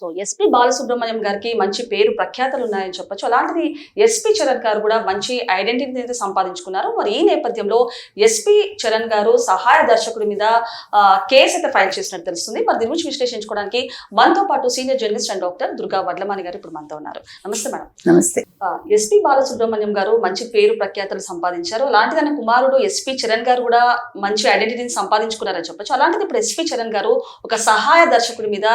So SP Balasubrahmanyam గారికి మంచి పేరు ప్రఖ్యాతలు ఉన్నాయని చెప్పొచ్చు. అలాంటిది ఎస్పి చరణ్ గారు కూడా మంచి ఐడెంటిటీని అయితే సంపాదించుకున్నారు. మరి ఈ నేపథ్యంలో ఎస్పి చరణ్ గారు సహాయ దర్శకుడి మీద కేసు అయితే ఫైల్ చేసినట్టు తెలుస్తుంది. మరి దీని గురించి విశ్లేషించుకోవడానికి మనతో పాటు senior journalist and doctor Durga Vadlamani garu ఇప్పుడు మనతో ఉన్నారు. నమస్తే మేడం. నమస్తే. ఎస్పి బాలసుబ్రహ్మణ్యం గారు మంచి పేరు ప్రఖ్యాతలు సంపాదించారు. అలాంటిది ఆయన కుమారుడు ఎస్పి చరణ్ గారు కూడా మంచి ఐడెంటిటీని సంపాదించుకున్నారని చెప్పొచ్చు. అలాంటిది ఇప్పుడు ఎస్పి చరణ్ గారు ఒక సహాయ దర్శకుడి మీద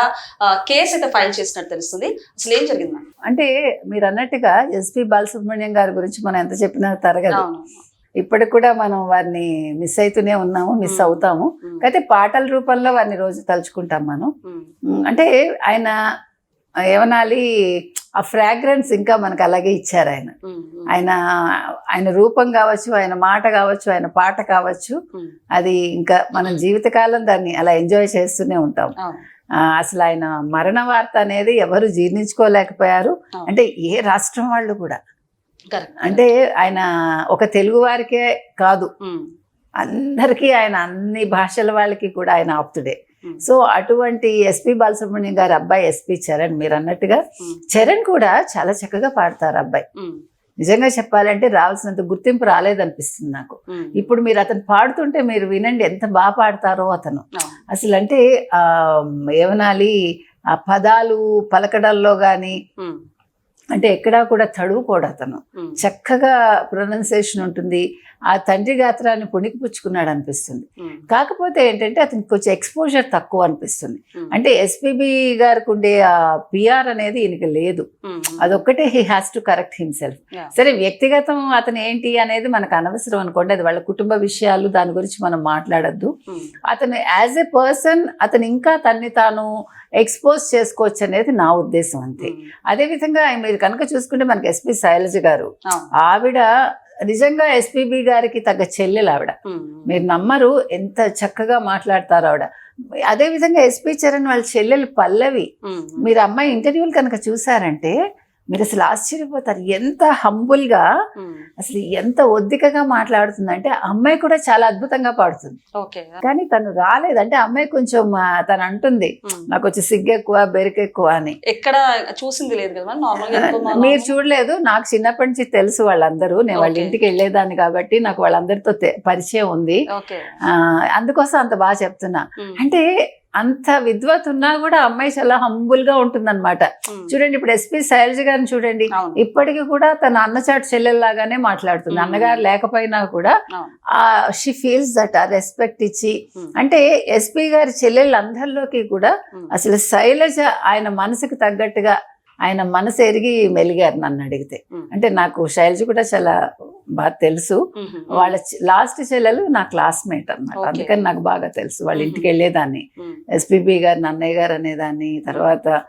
కేసు అయితే ఫైల్ చేసినట్టు తెలుస్తుంది. అసలు ఏం జరిగింది అంటే మీరు అన్నట్టుగా ఎస్పి బాలసుబ్రహ్మణ్యం గారి గురించి మనం ఎంత చెప్పినా తరగదు. ఇప్పటికి కూడా మనం వారిని మిస్ అవుతూనే ఉన్నాము మిస్. అవుతాము. అయితే పాటల రూపంలో వారిని రోజు తలుచుకుంటాం మనం. అంటే ఆయన ఏమనాలి ఆ ఫ్రాగ్రెన్స్ ఇంకా మనకు అలాగే ఇచ్చారు ఆయన. ఆయన ఆయన రూపం కావచ్చు ఆయన మాట కావచ్చు ఆయన పాట కావచ్చు అది ఇంకా మనం జీవితకాలం దాన్ని అలా ఎంజాయ్ చేస్తూనే ఉంటాం అసలు ఆయన మరణ వార్త అనేది ఎవరు జీర్ణించుకోలేకపోయారు. అంటే ఏ రాష్ట్రం వాళ్ళు కూడా. అంటే ఆయన ఒక తెలుగు వారికే కాదు. అందరికీ ఆయన అన్ని భాషల వాళ్ళకి కూడా ఆయన ఆప్తుడే. సో అటువంటి ఎస్పి బాలసుబ్రహ్మణ్యం గారి అబ్బాయి ఎస్పి చరణ్ మీరు అన్నట్టుగా చరణ్ కూడా చాలా చక్కగా పాడతారు అబ్బాయి. నిజంగా చెప్పాలంటే రావాల్సినంత గుర్తింపు రాలేదనిపిస్తుంది నాకు. ఇప్పుడు మీరు అతను పాడుతుంటే మీరు వినండి ఎంత బాగా పాడతారో అతను. అసలు అంటే ఆ ఏమనాలి ఆ పదాలు పలకడంలో కానీ అంటే ఎక్కడా కూడా చదువుకోడు అతను. చక్కగా ప్రొనౌన్సియేషన్ ఉంటుంది. ఆ తండ్రి గాత్రాన్ని పుణికిపుచ్చుకున్నాడు అనిపిస్తుంది. కాకపోతే ఏంటంటే అతనికి కొంచెం ఎక్స్పోజర్ తక్కువ అనిపిస్తుంది. అంటే ఎస్పీబి గారికి ఉండే ఆ పిఆర్ అనేది ఈయనకి లేదు. అదొక్కటే he has to correct himself. సరే వ్యక్తిగతం అతను ఏంటి అనేది మనకు అనవసరం అనుకోండి. అది వాళ్ళ కుటుంబ విషయాలు దాని గురించి మనం మాట్లాడొద్దు. అతను యాజ్ ఎ పర్సన్ అతను ఇంకా తన్ని తాను ఎక్స్పోజ్ చేసుకోవచ్చు అనేది నా ఉద్దేశం అంతే. అదేవిధంగా మీరు కనుక చూసుకుంటే మనకి ఎస్పి శైలజ గారు ఆవిడ నిజంగా ఎస్పీబి గారికి తగ్గ చెల్లెలు ఆవిడ. మీరు నమ్మరు ఎంత చక్కగా మాట్లాడతారు ఆవిడ. అదేవిధంగా ఎస్పి చరణ్ వాళ్ళ చెల్లెలు పల్లవి. మీరు అమ్మాయి ఇంటర్వ్యూలు కనుక చూసారంటే మీరు అసలు ఆశ్చర్యపోతారు. ఎంత హంబుల్గా అసలు ఎంత ఒద్దికగా మాట్లాడుతుందంటే ఆ అమ్మాయి కూడా చాలా అద్భుతంగా పాడుతుంది. కానీ తను రాలేదు. అంటే అమ్మాయి కొంచెం తను అంటుంది. నాకు వచ్చి సిగ్గు ఎక్కువ బెరుకు ఎక్కువ అని. ఎక్కడ చూసింది లేదు కదా మీరు? చూడలేదు. నాకు చిన్నప్పటి నుంచి తెలుసు వాళ్ళందరూ. నేను వాళ్ళ. ఇంటికి వెళ్ళేదాన్ని కాబట్టి నాకు వాళ్ళందరితో పరిచయం ఉంది. అందుకోసం అంత బాగా చెప్తున్నా. అంటే అంత విద్వత్ ఉన్నా కూడా అమ్మాయి చాలా హంబుల్గా ఉంటుందన్నమాట. చూడండి ఇప్పుడు ఎస్పి శైలజ గారిని చూడండి. ఇప్పటికీ కూడా తన అన్నచాటు చెల్లెల్లాగానే మాట్లాడుతుంది. అన్నగారు లేకపోయినా కూడా uh she feels that uh respect ఇచ్చి అంటే ఎస్పీ గారి చెల్లెళ్ళందరిలోకి కూడా అసలు శైలజ ఆయన మనసుకు తగ్గట్టుగా ఆయన మనసు ఎరిగి మెలిగారు నన్ను అడిగితే. అంటే నాకు శైలజ కూడా చాలా బాగా తెలుసు. వాళ్ళ లాస్ట్ చెల్లెలు నా క్లాస్మేట్ Okay. అందుకని నాకు బాగా తెలుసు. వాళ్ళ. ఇంటికి వెళ్ళేదాన్ని. ఎస్పీబీ గారు నన్నయ్య గారు అనేదాన్ని. తర్వాత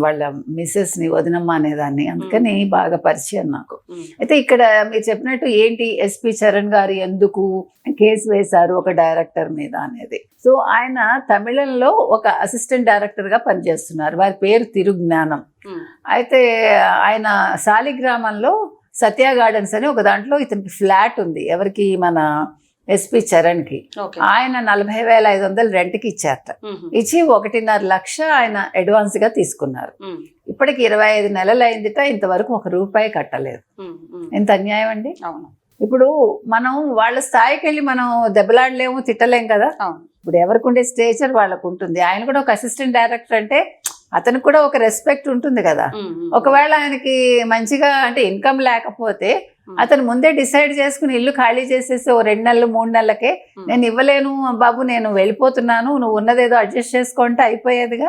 వాళ్ళ మిస్సెస్ని వదినమ్మ అనేదాన్ని. అందుకని బాగా పరిచయం నాకు. అయితే ఇక్కడ మీరు చెప్పినట్టు ఏంటి ఎస్పి చరణ్ గారు ఎందుకు కేసు వేశారు ఒక డైరెక్టర్ మీద అనేది. సో ఆయన తమిళంలో ఒక అసిస్టెంట్ డైరెక్టర్గా పనిచేస్తున్నారు. వారి పేరు తిరుజ్ఞానం. అయితే ఆయన శాలిగ్రామంలో సత్య గార్డెన్స్ అని ఒక దాంట్లో ఇతనికి ఫ్లాట్ ఉంది. ఎవరికి? మన ఎస్పి చరణ్కి. ఆయన నలభై వేల ఐదు వందలు రెంట్కి ఇచ్చారట. ఇచ్చి ఒకటిన్నర లక్ష ఆయన అడ్వాన్స్గా తీసుకున్నారు. ఇప్పటికి ఇరవై ఐదు నెలలు అయిందిట ఇంతవరకు ఒక రూపాయి కట్టలేదు. ఎంత అన్యాయం అండి? అవును. ఇప్పుడు మనం వాళ్ళ స్థాయికి వెళ్ళి మనం దెబ్బలాడలేము తిట్టలేం కదా? ఇప్పుడు ఎవరికి ఉండే స్టేచర్ వాళ్ళకు ఉంటుంది. ఆయన కూడా ఒక అసిస్టెంట్ డైరెక్టర్ అంటే అతనికి కూడా ఒక రెస్పెక్ట్ ఉంటుంది కదా. ఒకవేళ ఆయనకి మంచిగా అంటే ఇన్కమ్ లేకపోతే అతను ముందే డిసైడ్ చేసుకుని ఇల్లు ఖాళీ చేసేసి ఓ రెండు నెలలు మూడు నెలలకే నేను ఇవ్వలేను బాబు నేను వెళ్ళిపోతున్నాను నువ్వు ఉన్నదేదో అడ్జస్ట్ చేసుకుంటే అయిపోయేదిగా.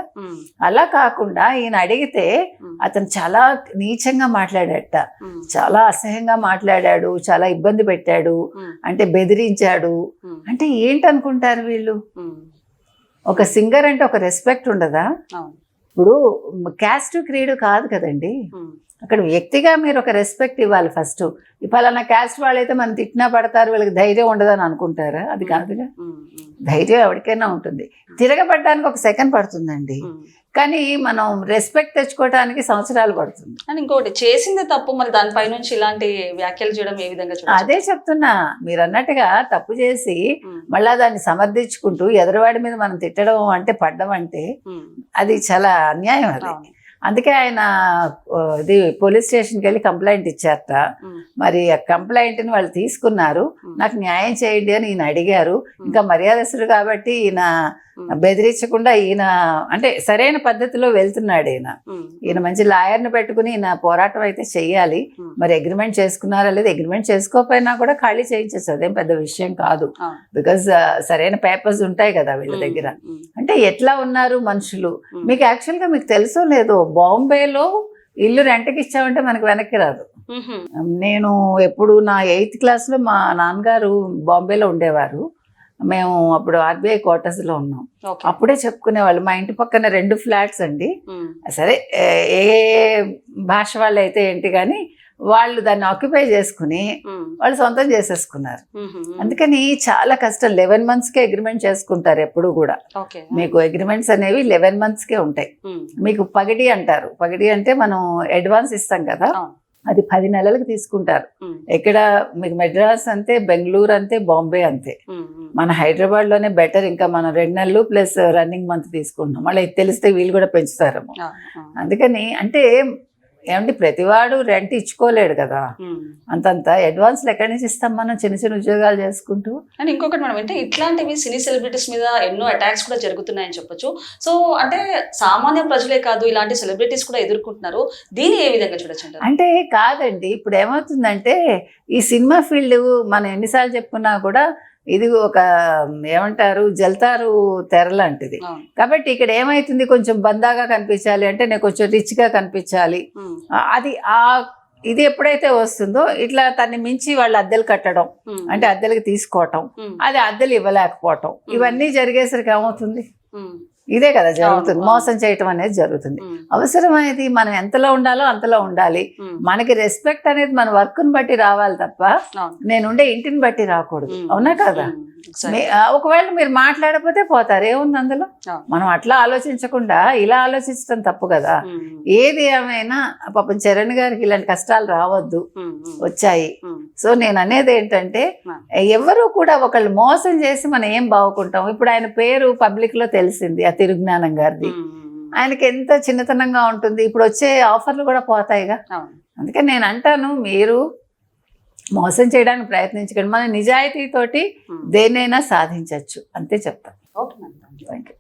అలా కాకుండా ఈయన అడిగితే అతను చాలా నీచంగా మాట్లాడట చాలా అసహ్యంగా మాట్లాడాడు చాలా ఇబ్బంది పెట్టాడు అంటే బెదిరించాడు. అంటే ఏంటనుకుంటారు వీళ్ళు? ఒక సింగర్ అంటే ఒక రెస్పెక్ట్ ఉండదా? ఇప్పుడు క్యాస్ట్ క్రీడు కాదు కదండి. అక్కడ వ్యక్తిగా మీరు ఒక రెస్పెక్ట్ ఇవ్వాలి ఫస్ట్ పలానా క్యాస్ట్ వాళ్ళైతే మనం తిట్టినా పడతారు వీళ్ళకి ధైర్యం ఉండదని అనుకుంటారా? అది కాదుగా. ధైర్యం ఎవరికైనా ఉంటుంది. తిరగబడ్డానికి ఒక సెకండ్ పడుతుందండి. కానీ మనం రెస్పెక్ట్ తెచ్చుకోవడానికి సంవత్సరాలు పడుతుంది. అండ్ ఇంకోటి చేసింది తప్పు మరి దానిపై నుంచి ఇలాంటి వ్యాఖ్యలు చేయడం ఏ విధంగా అదే చెప్తున్నా మీరు అన్నట్టుగా తప్పు చేసి మళ్ళా దాన్ని సమర్థించుకుంటూ ఎదురువాడి మీద మనం తిట్టడం అంటే పడ్డం అంటే అది చాలా అన్యాయం అది. అందుకే ఆయన ఇది పోలీస్ స్టేషన్కి వెళ్ళి కంప్లైంట్ ఇచ్చారట మరి ఆ కంప్లైంట్ని వాళ్ళు తీసుకున్నారు. నాకు న్యాయం చేయండి అని ఈయన అడిగారు. ఇంకా మర్యాదస్తుడు కాబట్టి ఈయన బెదిరించకుండా ఈయన అంటే సరైన పద్ధతిలో వెళ్తున్నాడు ఈయన. ఈయన మంచి లాయర్ని పెట్టుకుని ఈయన పోరాటం అయితే చెయ్యాలి మరి అగ్రిమెంట్ చేసుకున్నారా లేదా? అగ్రిమెంట్ చేసుకోకపోయినా కూడా ఖాళీ చేయించచ్చు అదేం పెద్ద విషయం కాదు. బికాజ్ సరైన పేపర్స్ ఉంటాయి కదా వీళ్ళ దగ్గర. అంటే ఎట్లా ఉన్నారు మనుషులు? మీకు యాక్చువల్గా మీకు తెలుసో లేదో బాంబేలో ఇల్లు రెంట్కి ఇచ్చామంటే మనకి వెనక్కి రాదు. నేను ఎప్పుడు నా ఎయిత్ క్లాస్లో మా నాన్నగారు బాంబేలో ఉండేవారు. మేము అప్పుడు ఆర్బీఐ క్వార్టర్స్లో ఉన్నాం. అప్పుడే చెప్పుకునేవాళ్ళు. మా ఇంటి పక్కన రెండు ఫ్లాట్స్ అండి. సరే ఏ- ఏ భాష వాళ్ళు అయితే ఏంటి కానీ వాళ్ళు దాన్ని ఆక్యుపై చేసుకుని వాళ్ళు సొంతం చేసేసుకున్నారు. అందుకని చాలా కష్టం. లెవెన్ మంత్స్కే అగ్రిమెంట్ చేసుకుంటారు ఎప్పుడు కూడా. మీకు అగ్రిమెంట్స్ అనేవి లెవెన్ మంత్స్కే ఉంటాయి. ఉమ్, మీకు పగిడి అంటారు. పగిడి అంటే మనం అడ్వాన్స్ ఇస్తాం కదా. అది పది నెలలకు తీసుకుంటారు. ఎక్కడ? మీకు మెడ్రాస్ అంతే బెంగళూరు అంతే బాంబే అంతే. మన హైదరాబాద్లోనే బెటర్ ఇంకా మనం రెండు నెలలు ప్లస్ రన్నింగ్ మంత్ తీసుకుంటున్నాం. మళ్ళీ తెలిస్తే వీళ్ళు కూడా ఆ, అందుకని అంటే ఏమంటే ప్రతివాడు రెంట్ ఇచ్చుకోలేడు కదా. అంతంత అడ్వాన్స్లు ఎక్కడి నుంచి ఇస్తాం మనం చిన్న చిన్న ఉద్యోగాలు చేసుకుంటూ? అండ్ ఇంకొకటి మనం అంటే ఇట్లాంటివి సినీ సెలబ్రిటీస్ మీద ఎన్నో అటాక్స్ కూడా జరుగుతున్నాయని చెప్పొచ్చు. సో అంటే సామాన్య ప్రజలే కాదు ఇలాంటి సెలబ్రిటీస్ కూడా ఎదుర్కొంటున్నారు. దీన్ని ఏ విధంగా చూడొచ్చు అంటే కాదండి ఇప్పుడు ఏమవుతుందంటే ఈ సినిమా ఫీల్డ్ మనం ఎన్నిసార్లు చెప్పుకున్నా కూడా ఇది ఒక ఏమంటారు జల్తారు తెర లాంటిది. కాబట్టి ఇక్కడ ఏమైతుంది? కొంచెం బందాగా కనిపించాలి అంటే నేను కొంచెం రిచ్గా కనిపించాలి. అది ఆ ఇది ఎప్పుడైతే వస్తుందో ఇట్లా తన్ని మించి వాళ్ళు అద్దెలు కట్టడం అంటే అద్దెలకి తీసుకోవటం. అది అద్దెలు ఇవ్వలేకపోవటం. ఇవన్నీ జరిగేసరికి ఏమవుతుంది? ఇదే కదా జరుగుతుంది. మోసం చేయటం అనేది జరుగుతుంది. అవసరమైనది మనం ఎంతలో ఉండాలో అంతలో ఉండాలి. మనకి రెస్పెక్ట్ అనేది మన వర్క్ని బట్టి రావాలి తప్ప. నేను ఉండే ఇంటిని బట్టి రాకూడదు. అవునా కదా? ఒకవేళ మీరు మాట్లాడకపోతే పోతారు. ఏముంది అందులో. మనం అట్లా ఆలోచించకుండా ఇలా ఆలోచించడం తప్పు కదా? ఏది ఏమైనా పాపం చరణ్ గారికి ఇలాంటి కష్టాలు రావద్దు. వచ్చాయి. సో నేను అనేది ఏంటంటే. ఎవరు కూడా ఒకళ్ళు మోసం చేసి మనం ఏం బాగుకుంటాం? ఇప్పుడు ఆయన పేరు పబ్లిక్లో తెలిసింది. తిరుజ్ఞానం గారిది. ఆయనకి ఎంత చిన్నతనంగా ఉంటుంది. ఇప్పుడు వచ్చే ఆఫర్లు కూడా పోతాయిగా. అందుకని నేను అంటాను మీరు మోసం చేయడానికి ప్రయత్నించకండి. మన నిజాయితీతోటి ఉమ్, దేన్నైనా సాధించవచ్చు అంతే చెప్తాను ఓకే. Thank you